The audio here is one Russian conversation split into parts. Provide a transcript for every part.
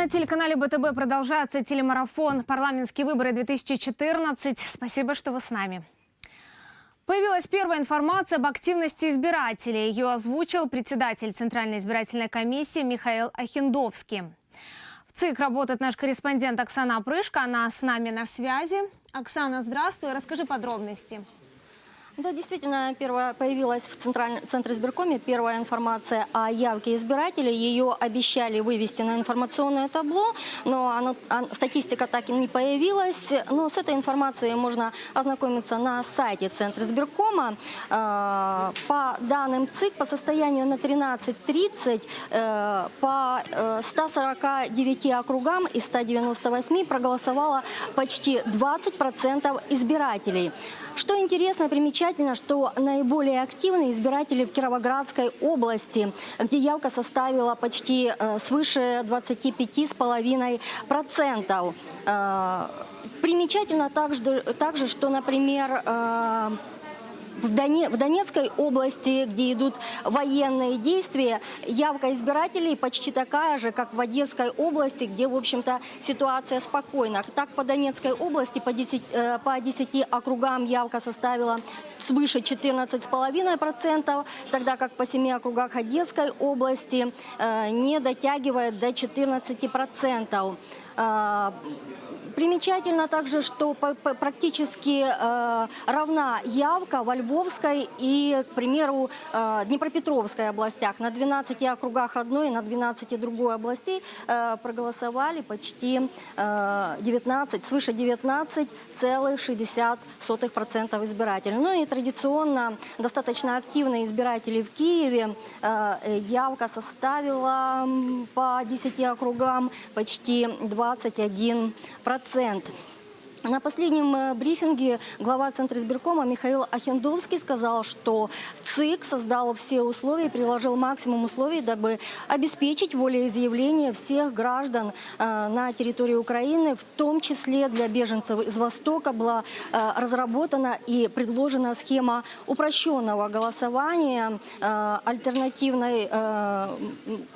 На телеканале БТБ продолжается телемарафон «Парламентские выборы 2014». Спасибо, что вы с нами. Появилась первая информация об активности избирателей. Ее озвучил председатель Центральной избирательной комиссии Михаил Ахиндовский. В ЦИК работает наш корреспондент Оксана Прышко. Она с нами на связи. Оксана, здравствуй. Расскажи подробности. Да, действительно, первая появилась в Центральном Центре избиркоме первая информация о явке избирателей. Ее обещали вывести на информационное табло, но оно, а, статистика так и не появилась. Но с этой информацией можно ознакомиться на сайте Центра избиркома. Э, По данным ЦИК, по состоянию на 13.30 э, по э, 149 округам из 198 проголосовало почти 20% избирателей. Что интересно и примечательно, что наиболее активные избиратели в Кировоградской области, где явка составила почти э, свыше 25,5%. Э, примечательно также, также, что, например, э, в, Доне- в Донецкой области, где идут военные действия, явка избирателей почти такая же, как в Одесской области, где, в общем-то, ситуация спокойна. Так, по Донецкой области по 10, э, по 10 округам явка составила свыше 14,5%, тогда как по 7 округах Одесской области э, не дотягивает до 14%. Примечательно также, что практически э, равна явка во Львовской и, к примеру, э, Днепропетровской областях. На 12 округах одной и на 12 другой областей э, проголосовали почти э, 19, свыше 19,6% избирателей. Ну и традиционно достаточно активные избиратели в Киеве. Явка составила по 10 округам почти 21% акцент. На последнем э, брифинге глава Центра избиркома Михаил Ахендовский сказал, что ЦИК создал все условия и приложил максимум условий, дабы обеспечить волеизъявление всех граждан э, на территории Украины, в том числе для беженцев из Востока была э, разработана и предложена схема упрощенного голосования, альтернативной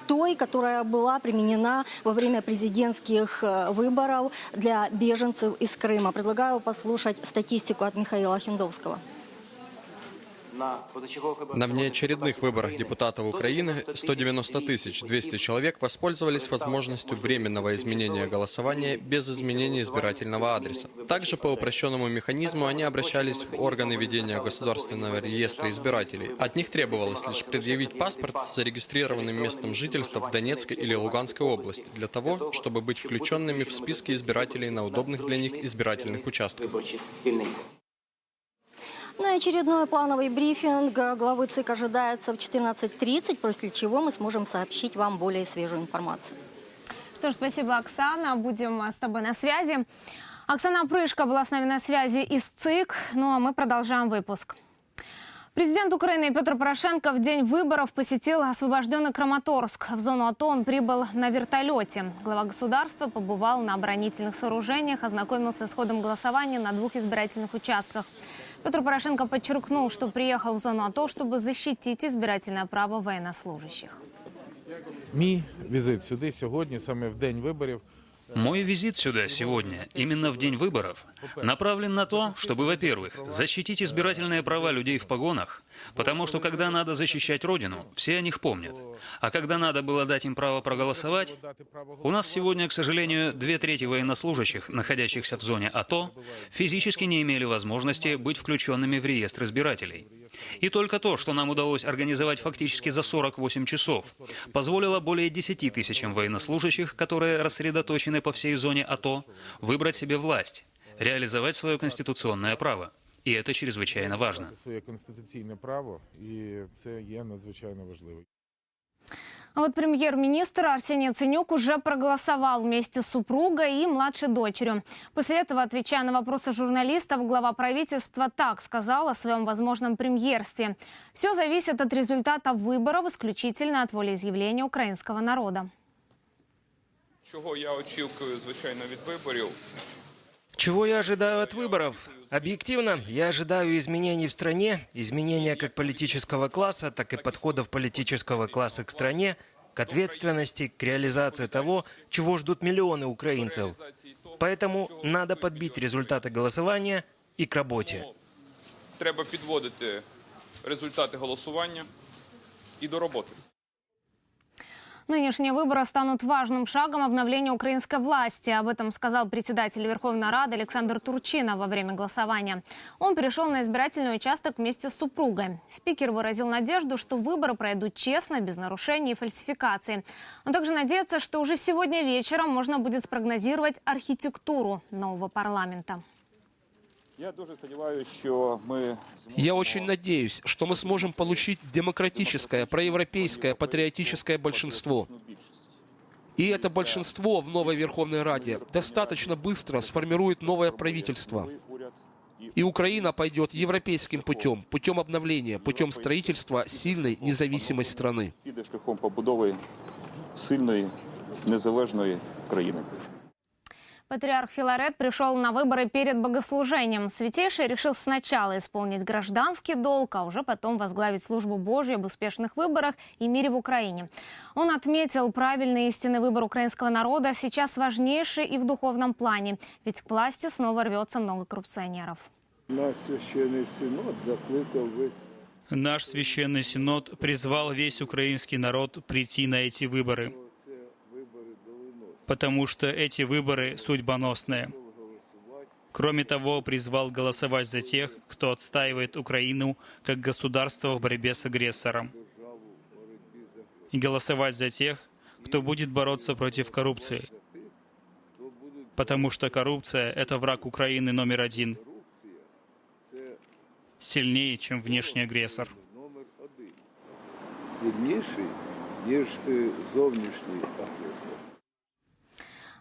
той, которая была применена во время президентских выборов для беженцев из Крыма. Предлагаю послушать статистику от Михаила Хиндовского. На внеочередных выборах депутатов Украины 190 тысяч 200 человек воспользовались возможностью временного изменения голосования без изменения избирательного адреса. Также по упрощенному механизму они обращались в органы ведения государственного реестра избирателей. От них требовалось лишь предъявить паспорт с зарегистрированным местом жительства в Донецкой или Луганской области для того, чтобы быть включенными в списки избирателей на удобных для них избирательных участках. Ну и очередной плановый брифинг э, главы ЦИК ожидается в 14.30, после чего мы сможем сообщить вам более свежую информацию. Что ж, спасибо, Оксана. Будем а, с тобой на связи. Оксана Прышко была с нами на связи из ЦИК. Ну а мы продолжаем выпуск. Президент Украины Петр Порошенко в день выборов посетил освобожденный Краматорск. В зону АТО он прибыл на вертолете. Глава государства побывал на оборонительных сооружениях, ознакомился с ходом голосования на двух избирательных участках. Петр Порошенко подчеркнул, что приехал в зону АТО, чтобы защитить избирательное право военнослужащих. Мій візит сюди сьогодні, саме в день виборів. мой визит сюда сегодня, именно в день выборов, направлен на то, чтобы, во-первых, защитить избирательные права людей в погонах, потому что когда надо защищать Родину, все о них помнят. А когда надо было дать им право проголосовать, у нас сегодня, к сожалению, две трети военнослужащих, находящихся в зоне АТО, физически не имели возможности быть включенными в реестр избирателей. И только то, что нам удалось организовать фактически за 48 часов, позволило более 10 тысячам военнослужащих, которые рассредоточены по всей зоне АТО, выбрать себе власть, реализовать свое конституционное право. И это чрезвычайно важно. Своє конституційне право, і це є надзвичайно важливо. А вот премьер-министр Арсений Ценюк уже проголосовал вместе с супругой и младшей дочерью. После этого, отвечая на вопросы журналистов, глава правительства так сказал о своем возможном премьерстве. Все зависит от результата выборов, исключительно от волеизъявления украинского народа. Чого я очікую, звичайно, від виборів? Чего я ожидаю от выборов? Объективно, я ожидаю изменений в стране, изменения как политического класса, так и подходов политического класса к стране, к ответственности, к реализации того, чего ждут миллионы украинцев. Поэтому надо подбить результаты голосования и к работе. Треба підводити результати голосування і до роботи. Нынешние выборы станут важным шагом обновления украинской власти. Об этом сказал председатель Верховной Рады Александр Турчинов во время голосования. Он перешел на избирательный участок вместе с супругой. Спикер выразил надежду, что выборы пройдут честно, без нарушений и фальсификаций. Он также надеется, что уже сегодня вечером можно будет спрогнозировать архитектуру нового парламента. Я дуже сподіваюся, що ми Я очень надеюсь, что мы сможем получить демократическое, проевропейское, патриотическое большинство. И это большинство в новой Верховной Раде достаточно быстро сформирует новое правительство. уряд И Украина пойдет европейским путем, путем обновления, путем строительства сильной независимой страны. піде шляхом побудови сильної незалежної країни. Патриарх Филарет пришел на выборы перед богослужением. Святейший решил сначала исполнить гражданский долг, а уже потом возглавить службу Божью об успешных выборах и мире в Украине. Он отметил, правильный истинный выбор украинского народа сейчас важнейший и в духовном плане, ведь к власти снова рвется много коррупционеров. Наш священний синод закликав весь Наш священный синод призвал весь украинский народ прийти на эти выборы потому что эти выборы судьбоносные. Кроме того, призвал голосовать за тех, кто отстаивает Украину как государство в борьбе с агрессором. И голосовать за тех, кто будет бороться против коррупции. Потому что коррупция – это враг Украины номер один. Сильнее, чем внешний агрессор. Номер один сильніший, ніж е, зовнішній агресор.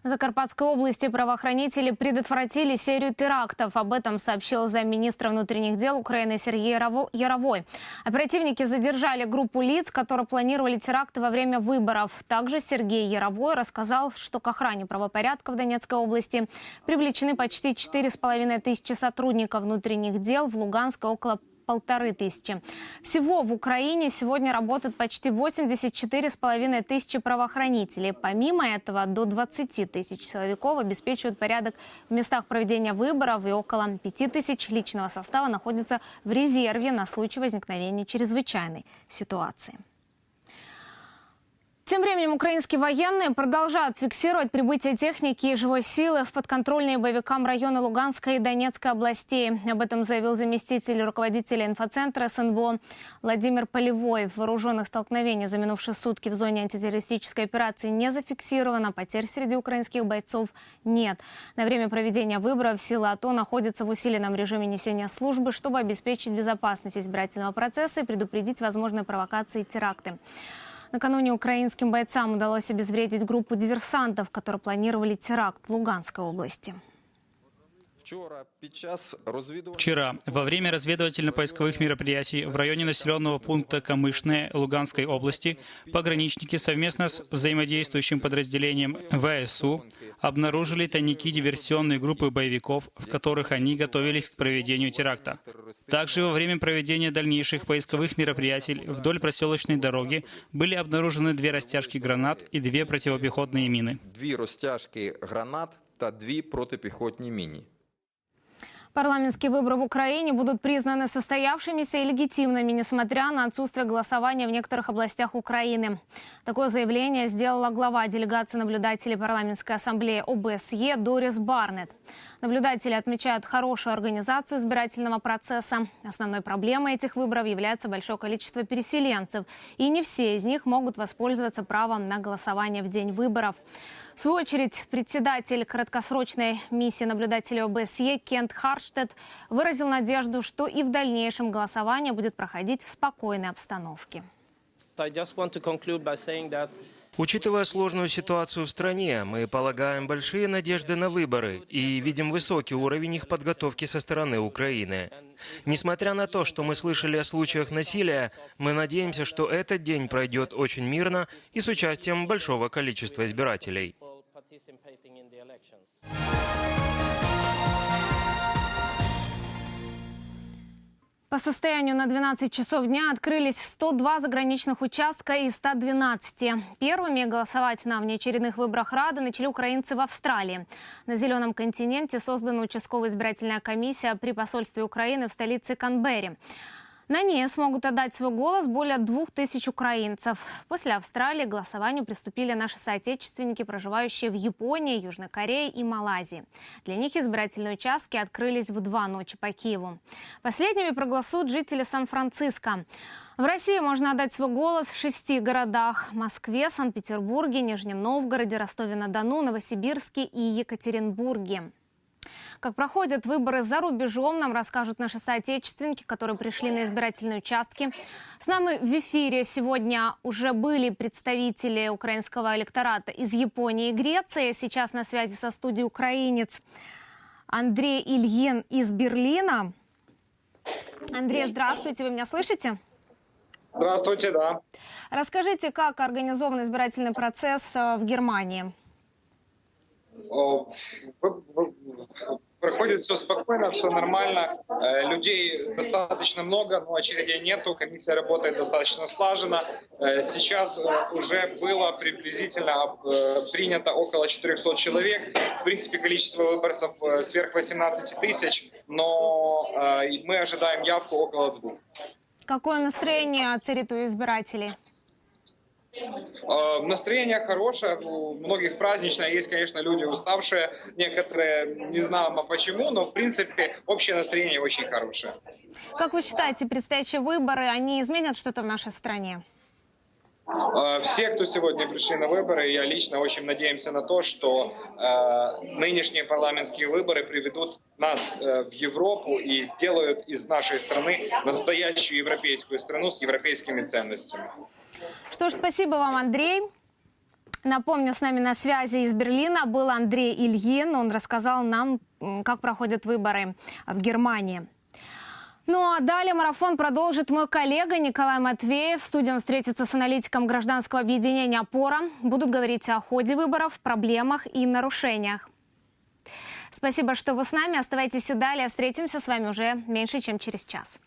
В Закарпатской области правоохранители предотвратили серию терактов. Об этом сообщил замминистра внутренних дел Украины Сергей Ярово- Яровой. Оперативники задержали группу лиц, которые планировали теракты во время выборов. Также Сергей Яровой рассказал, что к охране правопорядка в Донецкой области привлечены почти 4,5 тысячи сотрудников внутренних дел, в Луганске около полторы тысячи. Всего в Украине сегодня работают почти 84,5 тысячи правоохранителей. Помимо этого, до 20 тысяч силовиков обеспечивают порядок в местах проведения выборов, и около 5 тысяч личного состава находится в резерве на случай возникновения чрезвычайной ситуации. Тем временем украинские военные продолжают фиксировать прибытие техники и живой силы в подконтрольные боевикам района Луганской и Донецкой областей. Об этом заявил заместитель руководителя инфоцентра СНБО Владимир Полевой. Вооруженных столкновений за минувшие сутки в зоне антитеррористической операции не зафиксировано. Потерь среди украинских бойцов нет. На время проведения выборов силы АТО находятся в усиленном режиме несения службы, чтобы обеспечить безопасность избирательного процесса и предупредить возможные провокации и теракты. Накануне украинским бойцам удалось обезвредить группу диверсантов, которые планировали теракт в Луганской области. Вчера, во время разведывательно-поисковых мероприятий в районе населенного пункта Камышное Луганской области, пограничники совместно с взаимодействующим подразделением ВСУ обнаружили тайники диверсионной группы боевиков, в которых они готовились к проведению теракта. Также во время проведения дальнейших поисковых мероприятий вдоль проселочной дороги были обнаружены две растяжки гранат и две противопехотные мины. дві розтяжки гранат та дві протипіхотні міні. Парламентские выборы в Украине будут признаны состоявшимися и легитимными, несмотря на отсутствие голосования в некоторых областях Украины. Такое заявление сделала глава делегации наблюдателей парламентской ассамблеи ОБСЕ Дорис Барнетт. Наблюдатели отмечают хорошую организацию избирательного процесса. Основной проблемой этих выборов является большое количество переселенцев, и не все из них могут воспользоваться правом на голосование в день выборов. В свою очередь, председатель краткосрочной миссии наблюдателей ОБСЕ Кент Харштедт выразил надежду, что и в дальнейшем голосование будет проходить в спокойной обстановке. Учитывая сложную ситуацию в стране, мы полагаем большие надежды на выборы и видим высокий уровень их подготовки со стороны Украины. Несмотря на то, что мы слышали о случаях насилия, мы надеемся, что этот день пройдет очень мирно и с участием большого количества избирателей. По состоянию на 12 часов дня открылись 102 заграничных участка из 112. Первыми голосовать на внеочередных выборах Рады начали украинцы в Австралии. На Зеленом континенте создана участковая избирательная комиссия при посольстве Украины в столице Канберре. На ней смогут отдать свой голос более двух тысяч украинцев. После Австралии к голосованию приступили наши соотечественники, проживающие в Японии, Южной Корее и Малайзии. Для них избирательные участки открылись в два ночи по Киеву. Последними проголосуют жители Сан-Франциско. В России можно отдать свой голос в шести городах – Москве, Санкт-Петербурге, Нижнем Новгороде, Ростове-на-Дону, Новосибирске и Екатеринбурге. Как проходят выборы за рубежом, нам расскажут наши соотечественники, которые пришли на избирательные участки. С нами в эфире сегодня уже были представители украинского электората из Японии и Греции. Сейчас на связи со студией украинец Андрей Ильин из Берлина. Андрей, здравствуйте, вы меня слышите? Здравствуйте, да. Расскажите, как организован избирательный процесс э, в Германии? Проходит все спокойно, все нормально. Э, Людей достаточно много, но очередей нету. Комиссия работает достаточно слаженно. Э, Сейчас э, уже было приблизительно принято около 400 человек. В принципе, количество выборцев сверх 18 тысяч, но мы ожидаем явку около двух. Какое настроение царит у избирателей? Э, Настроение хорошее, у многих праздничное. Есть, конечно, люди уставшие, некоторые не знаем а почему, но в принципе общее настроение очень хорошее. Как вы считаете, предстоящие выборы, они изменят что-то в нашей стране? Э, Все, кто сегодня пришли на выборы, я лично очень надеемся на то, что э, нынешние парламентские выборы приведут нас э, в Европу и сделают из нашей страны настоящую европейскую страну с европейскими ценностями. Что ж, спасибо вам, Андрей. Напомню, с нами на связи из Берлина был Андрей Ильин. Он рассказал нам, как проходят выборы в Германии. Ну а далее марафон продолжит мой коллега Николай Матвеев. В студии он встретится с аналитиком гражданского объединения «Опора». Будут говорить о ходе выборов, проблемах и нарушениях. Спасибо, что вы с нами. Оставайтесь и далее. Встретимся с вами уже меньше, чем через час.